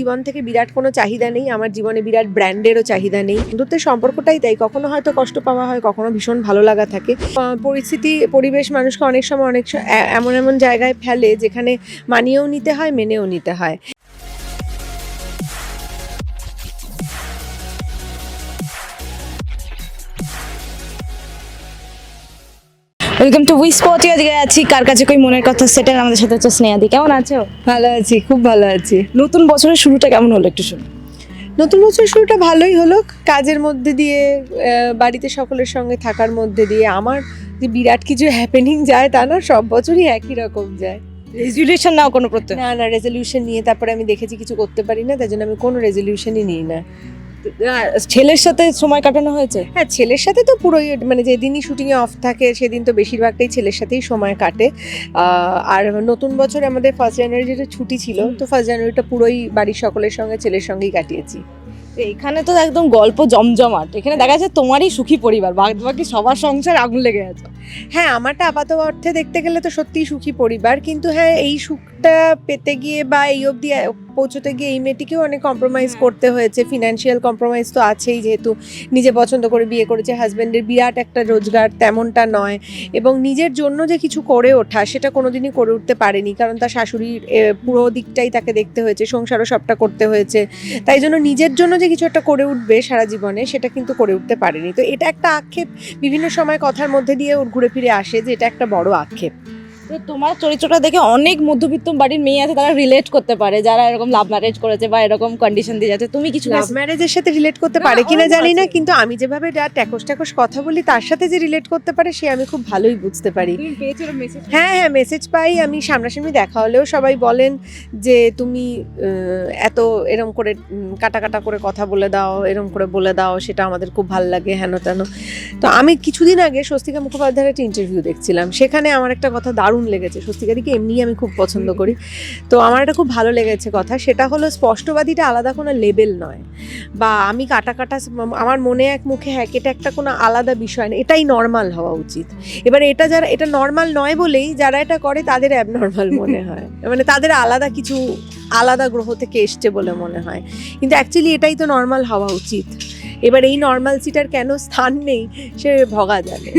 জীবন থেকে বিরাট কোনো চাহিদা নেই, আমার জীবনে বিরাট ব্র্যান্ডেরও চাহিদা নেই। বন্ধুত্বের সম্পর্কটাই তাই, কখনো হয়তো কষ্ট পাওয়া হয়, কখনো ভীষণ ভালো লাগা থাকে। পরিস্থিতি, পরিবেশ মানুষকে অনেক সময় অনেক এমন এমন জায়গায় ফেলে যেখানে মানিয়েও নিতে হয়, মেনেও নিতে হয়। ওয়েলকাম টু উই স্পটে আজকে আছি। কার কাছে কই মনের কথা সেটা আমাদের সাথে হচ্ছে স্নেহাদি। কেমন আছো? ভালো আছি খুব ভালো আছি। নতুন বছরের শুরুটা কেমন হলো একটু শুনি নতুন বছর শুরুটা ভালোই হলো। কাজের মধ্যে দিয়ে বাড়িতে সকলের সঙ্গে থাকার মধ্যে দিয়ে আমার যে বিরাট কিছু হ্যাপেনিং যায় তা না সব বছরই একই রকম যায়। রেজুলেশন নাও কোনো প্রত্যেক না না রেজলিউশন নিয়ে তারপরে আমি দেখেছি কিছু করতে পারি না তাই জন্য আমি কোনো রেজলিউশনই নিই না। ছেলের সাথে সময় কাটানো হয়েছে? হ্যাঁ ছেলের সাথে তো পুরোই মানে যেদিনই শুটিংয়ে অফ থাকে সেদিন তো বেশিরভাগটাই ছেলের সাথেই সময় কাটে। আর নতুন বছরে আমাদের ফার্স্ট জানুয়ারি যেটা ছুটি ছিল তো ফার্স্ট জানুয়ারিটা পুরোই বাড়ির সকলের সঙ্গে ছেলের সঙ্গেই কাটিয়েছি। তো এখানে তো একদম গল্প জমজমাট। এখানে দেখা যাচ্ছে তোমারই সুখী পরিবার বাকি সবার সংসার আগুন লেগে আছে হ্যাঁ আমারটা আপাত অর্থে দেখতে গেলে তো সত্যিই সুখী পরিবার কিন্তু হ্যাঁ এই সুখটা পেতে গিয়ে বা এই অবধি পৌঁছতে গিয়ে এই মেয়েটিকেও অনেক কম্প্রোমাইজ করতে হয়েছে। ফিনান্সিয়াল কম্প্রোমাইজ তো আছেই যেহেতু নিজে পছন্দ করে বিয়ে করেছে হাজব্যান্ডের বিরাট একটা রোজগার তেমনটা নয়। এবং নিজের জন্য যে কিছু করে ওঠা সেটা কোনোদিনই করে উঠতে পারেনি কারণ তার শাশুড়ির পুরো দিকটাই তাকে দেখতে হয়েছে সংসারও সবটা করতে হয়েছে। তাই জন্য নিজের জন্য যে কিছু একটা করে উঠবে সারা জীবনে সেটা কিন্তু করে উঠতে পারেনি। তো এটা একটা আক্ষেপ বিভিন্ন সময় কথার মধ্যে দিয়ে ওর ঘুরে ফিরে আসে যে এটা একটা বড় আক্ষেপ। তো তোমার চরিত্রটা দেখে অনেক মধ্যবিত্ত বাড়ির মেয়ে আছে তারা রিলেট করতে পারে যারা এরকম লাভ ম্যারেজ করেছে বা এরকম কন্ডিশন দিয়ে যাচ্ছে। তুমি কিছু লাভ ম্যারেজের সাথে রিলেট করতে পারে কিনা জানি না কিন্তু আমি যেভাবে যা ট্যাকস ট্যাকস কথা বলি তার সাথে যে রিলেট করতে পারে সে আমি খুব ভালোই বুঝতে পারি। হ্যাঁ হ্যাঁ মেসেজ পাই। আমি সামনাসামনি দেখা হলেও সবাই বলেন যে তুমি এত এরম করে কাটা কাটা করে কথা বলে দাও এরম করে বলে দাও সেটা আমাদের খুব ভালো লাগে হেন তেন। তো আমি কিছুদিন আগে স্বস্তিকা মুখোপাধ্যায়ের একটা ইন্টারভিউ দেখছিলাম। সেখানে আমার একটা কথা দারুণ লেগেছে। স্বস্তিকাদিকে এমনিই আমি খুব পছন্দ করি। তো আমার এটা খুব ভালো লেগেছে কথা সেটা হলো স্পষ্টবাদীটা আলাদা কোনো লেবেল নয়। বা আমি কাটা কাটা আমার মনে এক মুখে হ্যাঁ এটা একটা কোনো আলাদা বিষয় না এটাই নর্মাল হওয়া উচিত। এবার এটা যারা এটা নর্মাল নয় বলেই যারা এটা করে তাদের অ্যাবনর্মাল মনে হয়। মানে তাদের আলাদা কিছু আলাদা গ্রহ থেকে এসছে বলে মনে হয়। কিন্তু অ্যাকচুয়ালি এটাই তো নর্মাল হওয়া উচিত। এবার এই নর্মাল নর্মালসিটার কেন স্থান নেই সে ভগা জানে।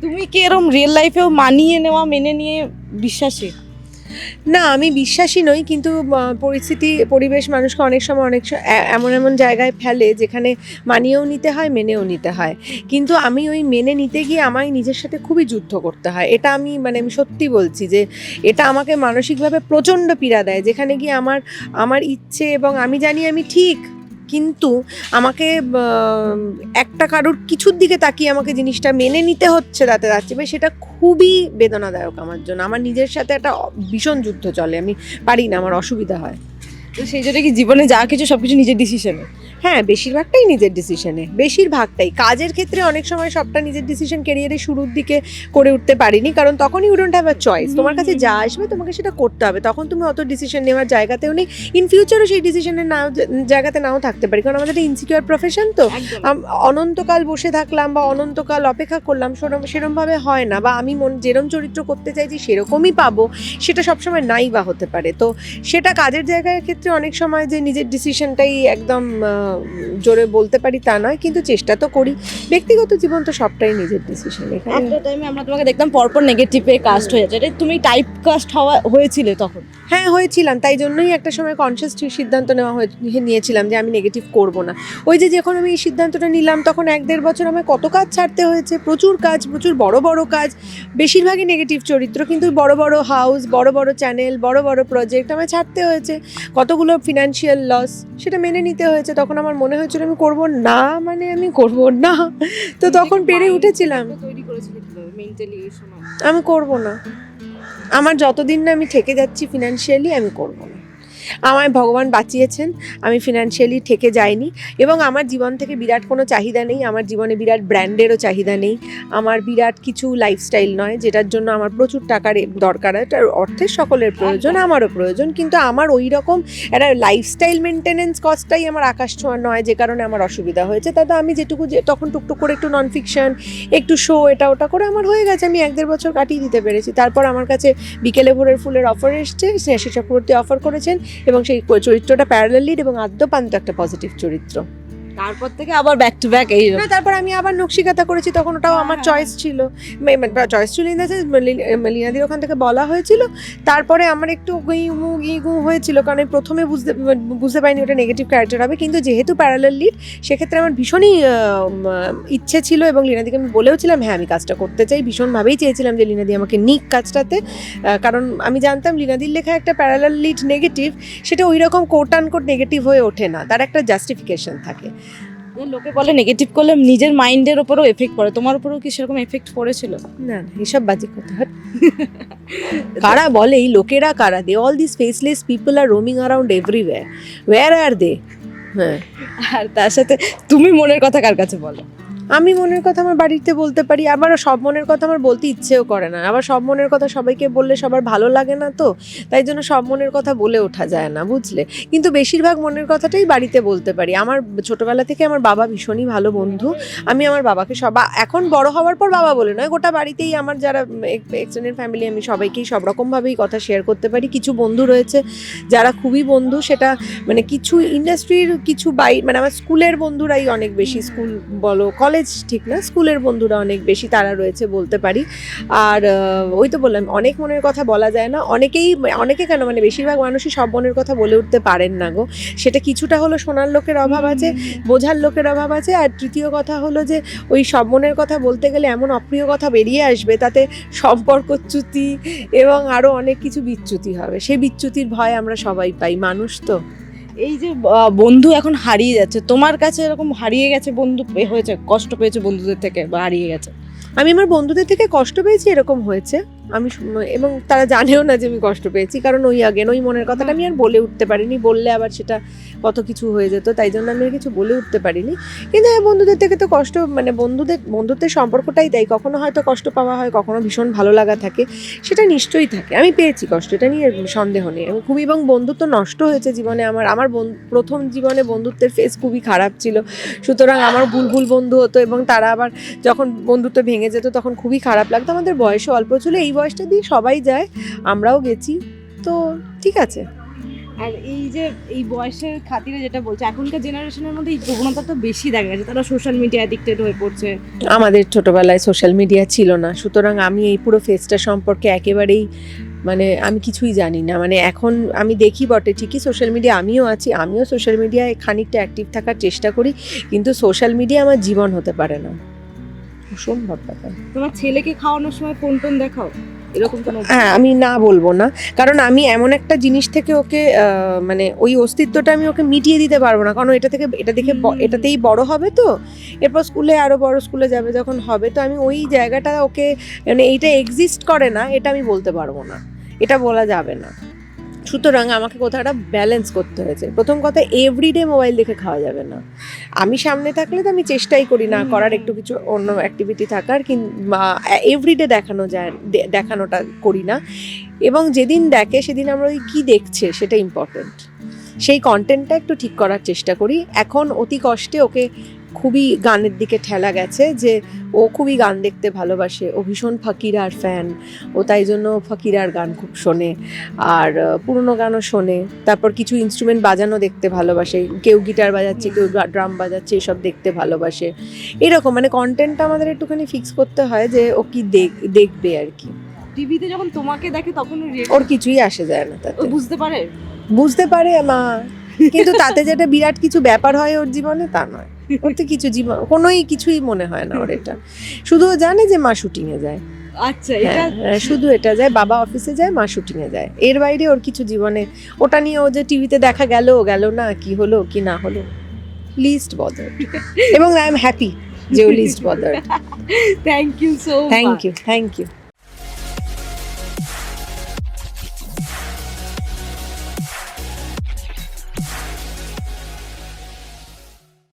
তুমি কি এরকম রিয়েল লাইফেও মানিয়ে নেওয়া মেনে নিয়ে বিশ্বাসী? না আমি বিশ্বাসী নই কিন্তু পরিস্থিতি পরিবেশ মানুষকে অনেক সময় অনেক এমন এমন জায়গায় ফেলে যেখানে মানিয়েও নিতে হয় মেনেও নিতে হয়। কিন্তু আমি ওই মেনে নিতে গিয়ে আমায় নিজের সাথে খুবই যুদ্ধ করতে হয়। এটা আমি মানে আমি সত্যি বলছি যে এটা আমাকে মানসিকভাবে প্রচণ্ড পীড়া দেয় যেখানে গিয়ে আমার আমার ইচ্ছে এবং আমি জানি আমি ঠিক কিন্তু আমাকে একটা কারোর কিছুর দিকে তাকিয়ে আমাকে জিনিসটা মেনে নিতে হচ্ছে তাতে যাচ্ছে ভাই সেটা খুবই বেদনাদায়ক আমার জন্য। আমার নিজের সাথে একটা ভীষণ যুদ্ধ চলে। আমি পারি না, আমার অসুবিধা হয়। তো সেই জন্য কি জীবনে যা কিছু সব কিছু নিজের ডিসিশনে হ্যাঁ বেশিরভাগটাই নিজের ডিসিশনে বেশিরভাগটাই। কাজের ক্ষেত্রে অনেক সময় সবটা নিজের ডিসিশন ক্যারিয়ারের শুরুর দিকে করে উঠতে পারিনি কারণ তখন you don't have a choice তোমার কাছে যা আসবে তোমাকে সেটা করতে হবে। তখন তুমি অত ডিসিশন নেওয়ার জায়গাতেও নেই। ইন ফিউচারও সেই ডিসিশনের নাও জায়গাতে নাও থাকতে পারি। কারণ আমাদের একটা ইনসিকিউর প্রফেশন তো। অনন্তকাল বসে থাকলাম বা অনন্তকাল অপেক্ষা করলাম সেরম সেরমভাবে হয় না। বা আমি মন যেরম চরিত্র করতে চাইছি সেরকমই পাবো। সেটা সবসময় নাই বা হতে পারে। তো সেটা কাজের জায়গার ক্ষেত্রে অনেক সময় যে নিজের ডিসিশনটাই একদম জোরে বলতে পারি তা নয় কিন্তু চেষ্টা তো করি। ব্যক্তিগত জীবন তো সবটাই নিজের ডিসিশন এখানে একটা টাইমে আমরা তোমাকে দেখতাম পরপর নেগেটিভে কাস্ট হয়ে যাচ্ছে। তুমি টাইপ কাস্ট হওয়া হয়েছিলে তখন? হ্যাঁ হয়েছিলাম। তাই জন্যই একটা সময় কনসিয়াস সিদ্ধান্ত নেওয়া হয়ে নিয়েছিলাম যে আমি নেগেটিভ করব না। ওই যে যখন আমি এই সিদ্ধান্তটা নিলাম তখন এক দেড় বছর আমায় কত কাজ ছাড়তে হয়েছে? প্রচুর কাজ প্রচুর বড় বড় কাজ। বেশিরভাগই নেগেটিভ চরিত্র কিন্তু বড় বড় হাউস বড় বড় চ্যানেল বড় বড় প্রজেক্ট আমায় ছাড়তে হয়েছে। কতগুলো ফিনান্সিয়াল লস সেটা মেনে নিতে হয়েছে তখন আমার মনে হয়েছিল আমি করব না মানে আমি করব না। তো তখন পেরে উঠেছিলাম। তৈরি করেছিলে মেন্টালি আমি করব না। আমার যতদিন না আমি থেকে যাচ্ছি ফিনান্সিয়ালি আমি করব না। আমায় ভগবান বাঁচিয়েছেন। আমি ফিনান্সিয়ালি ঠেকে যাইনি এবং আমার জীবন থেকে বিরাট কোনো চাহিদা নেই। আমার জীবনে বিরাট ব্র্যান্ডেরও চাহিদা নেই। আমার বিরাট কিছু লাইফস্টাইল নয় যেটার জন্য আমার প্রচুর টাকার দরকার। এটা অর্থের সকলের প্রয়োজন আমারও প্রয়োজন। কিন্তু আমার ওই রকম একটা লাইফস্টাইল মেনটেনেন্স কস্টটাই আমার আকাশ ছোঁয়া নয় যে কারণে আমার অসুবিধা হয়েছে। তাতে আমি যেটুকু যে তখন টুকটুক করে একটু নন ফিকশন একটু শো এটা ওটা করে আমার হয়ে গেছে। আমি এক দেড় বছর কাটিয়ে দিতে পেরেছি। তারপর আমার কাছে বিকেলে ভোরের ফুলের অফার এসছে। স্নেহাশী চক্রবর্তী অফার করেছেন। এবং সেই চরিত্রটা প্যারালালিড এবং আদ্যপান্ত একটা পজিটিভ চরিত্র। তারপর থেকে আবার ব্যাক টু ব্যাক এই না তারপর আমি আবার নকশিকাতা করেছি তখন ওটাও আমার হ্যাঁ, চয়েস ছিল। চয়েস ছিল ইন দ্য সেন্স লিনাদির ওখান থেকে বলা হয়েছিল। তারপরে আমার একটু গু গি গু হয়েছিল কারণ আমি প্রথমে বুঝতে বুঝতে পারিনি ওটা নেগেটিভ ক্যারেক্টার হবে কিন্তু যেহেতু প্যারালাল লিড সেক্ষেত্রে আমার ভীষণই ইচ্ছে ছিল এবং লিনাদিকে আমি বলেওছিলাম হ্যাঁ আমি কাজটা করতে চাই। ভীষণভাবেই চেয়েছিলাম যে লিনাদি আমাকে নিক কাজটাতে। কারণ আমি জানতাম লিনাদির লেখা একটা প্যারালাল লিড নেগেটিভ সেটা ওই রকম কোট আন কোট নেগেটিভ হয়ে ওঠে না। তার একটা জাস্টিফিকেশন থাকে। লোকে বলে নেগেটিভ করলে নিজের মাইন্ডের উপরও এফেক্ট পড়ে। তোমার উপরেও কি সেরকম এফেক্ট পড়েছিল? না না এসব বাজে কথা। কারা বলে এই লোকেরা কারা? They all this faceless people are roaming around everywhere where are they হ্যাঁ। আর তার সাথে তুমি মনের কথা কার কাছে বলো? আমি মনের কথা আমার বাড়িতে বলতে পারি আবার সব মনের কথা আমার বলতে ইচ্ছেও করে না। আবার সব মনের কথা সবাইকে বললে সবার ভালো লাগে না তো, তাই জন্য সব মনের কথা বলে ওঠা যায় না, বুঝলে? কিন্তু বেশিরভাগ মনের কথাটাই বাড়িতে বলতে পারি। আমার ছোটবেলা থেকে আমার বাবা ভীষণই ভালো বন্ধু। আমি আমার বাবাকে সব এখন বড় হওয়ার পর বাবা বলে নয়, গোটা বাড়িতেই আমার যারা এক্সটেন্ডেড ফ্যামিলি আমি সবাইকেই সব রকমভাবেই কথা শেয়ার করতে পারি। কিছু বন্ধু রয়েছে যারা খুবই বন্ধু, সেটা মানে কিছু ইন্ডাস্ট্রির কিছু বাই মানে আমার স্কুলের বন্ধুরাই অনেক বেশি। স্কুল বলো কলেজ ঠিক না স্কুলের বন্ধুরা অনেক বেশি তারা রয়েছে বলতে পারি। আর ওই তো বললাম অনেক মনের কথা বলা যায় না। অনেকেই অনেকে কেন মানে বেশিরভাগ মানুষই সব মনের কথা বলে উঠতে পারেন না গো। সেটা কিছুটা হলো শোনার লোকের অভাব আছে বোঝার লোকের অভাব আছে। আর তৃতীয় কথা হলো যে ওই সব মনের কথা বলতে গেলে এমন অপ্রিয় কথা বেরিয়ে আসবে তাতে সম্পর্কচ্যুতি এবং আরও অনেক কিছু বিচ্যুতি হবে। সেই বিচ্যুতির ভয় আমরা সবাই পাই মানুষ তো। এই যে বন্ধু এখন হারিয়ে যাচ্ছে, তোমার কাছে এরকম হারিয়ে গেছে বন্ধু হয়েছে, কষ্ট পেয়েছে বন্ধুদের থেকে বা হারিয়ে গেছে? আমি আমার বন্ধুদের থেকে কষ্ট পেয়েছি, এরকম হয়েছে। আমি এবং তারা জানেও না যে আমি কষ্ট পেয়েছি। কারণ ওই আগেন ওই মনের কথাটা আমি আর বলে উঠতে পারিনি। বললে আবার সেটা কত কিছু হয়ে যেত, তাই জন্য আমি আর কিছু বলে উঠতে পারিনি। কিন্তু হ্যাঁ বন্ধুদের থেকে তো কষ্ট মানে বন্ধুদের, বন্ধুত্বের সম্পর্কটাই তাই কখনো হয়তো কষ্ট পাওয়া হয়, কখনো ভীষণ ভালো লাগা থাকে। সেটা নিশ্চয়ই থাকে। আমি পেয়েছি কষ্ট, এটা নিয়ে সন্দেহ নেই। আমি খুবই, এবং বন্ধুত্ব নষ্ট হয়েছে জীবনে আমার। আমার প্রথম জীবনে বন্ধুত্বের ফেস খুবই খারাপ ছিল। সুতরাং আমার ভুল ভুল বন্ধু হতো এবং তারা আবার যখন বন্ধুত্ব ভেঙে যেত, তখন খুবই খারাপ লাগতো। আমাদের বয়সও অল্প ছিল। এই বয়সটা দিয়ে সবাই যায় আমরাও গেছি। তো ঠিক আছে। আর এই যে এই বয়সের খাতিরে যেটা বলছে এখনকার জেনারেশনের মধ্যে এই প্রবণতা তো বেশি দেখা গেছে। তারা সোশ্যাল মিডিয়া অ্যাডিক্টেড হয়ে পড়ছে। আমাদের ছোটবেলায় সোশ্যাল মিডিয়া ছিল না। সুতরাং আমি এই পুরো ফেসটা সম্পর্কে একেবারেই মানে আমি কিছুই জানি না। মানে এখন আমি দেখি বটে ঠিকই সোশ্যাল মিডিয়া আমিও আছি আমিও সোশ্যাল মিডিয়ায় খানিকটা অ্যাক্টিভ থাকার চেষ্টা করি কিন্তু সোশ্যাল মিডিয়া আমার জীবন হতে পারে না। অসম্ভব ব্যাপার তোমার ছেলেকে খাওয়ানোর সময় ফোন টোন দেখাও এরকম কোনো হ্যাঁ আমি না বলব না। কারণ আমি এমন একটা জিনিস থেকে ওকে মানে ওই অস্তিত্বটা আমি ওকে মিটিয়ে দিতে পারব না। কারণ এটা থেকে এটা দেখে এটাতেই বড় হবে তো। এরপর স্কুলে আরও বড় স্কুলে যাবে যখন হবে। তো আমি ওই জায়গাটা ওকে মানে এইটা এক্সিস্ট করে না এটা আমি বলতে পারব না। এটা বলা যাবে না। সুতরাং আমাকে কোথাও একটা ব্যালেন্স করতে হয়েছে। প্রথম কথা এভরিডে মোবাইল দেখে খাওয়া যাবে না। আমি সামনে থাকলে তো আমি চেষ্টাই করি না করার একটু কিছু অন্য অ্যাক্টিভিটি থাকার কিংবা এভরিডে দেখানো যায় দেখানোটা করি না। এবং যেদিন দেখে সেদিন আমরা ওই কী দেখছে সেটা ইম্পর্টেন্ট সেই কন্টেন্টটা একটু ঠিক করার চেষ্টা করি। এখন অতি কষ্টে ওকে খুবই গানের দিকে ঠেলা গেছে যে ও খুবই গান দেখতে ভালোবাসে। ও ভীষণ ফাকিরার ফ্যান ও তাই জন্য ফাকিরার গান খুব শোনে আর পুরনো গানও শোনে। তারপর কিছু ইনস্ট্রুমেন্ট বাজানো দেখতে ভালোবাসে। কেউ গিটার বাজাচ্ছে কেউ ড্রাম বাজাচ্ছে এসব দেখতে ভালোবাসে। এরকম মানে কন্টেন্টটা আমাদের একটুখানি ফিক্স করতে হয় যে ও কি দেখ- দেখবে আর কি। টিভিতে যখন তোমাকে দেখে তখন ওর কিছুই আসে যায় না তাতে। বুঝতে পারে? বুঝতে পারে মা। কিন্তু তাতে যেটা বিরাট কিছু ব্যাপার হয় ওর জীবনে তা নয়। ওর তো কিছু জীবন কোনোই কিছুই মনে হয় না ওর এটা। শুধু জানে যে মা শুটিংয়ে যায়। আচ্ছা এটা হ্যাঁ, হ্যাঁ, শুধু এটা যায় বাবা অফিসে যায় মা শুটিংয়ে যায়। এর বাইরে ওর কিছু জীবনে ওটা নিয়ে ও যে টিভিতে দেখা গেল গেল না কি হলো কি না হলো লিস্ট বদার এবং আই এম হ্যাপি যে ও least bother thank you so thank you thank you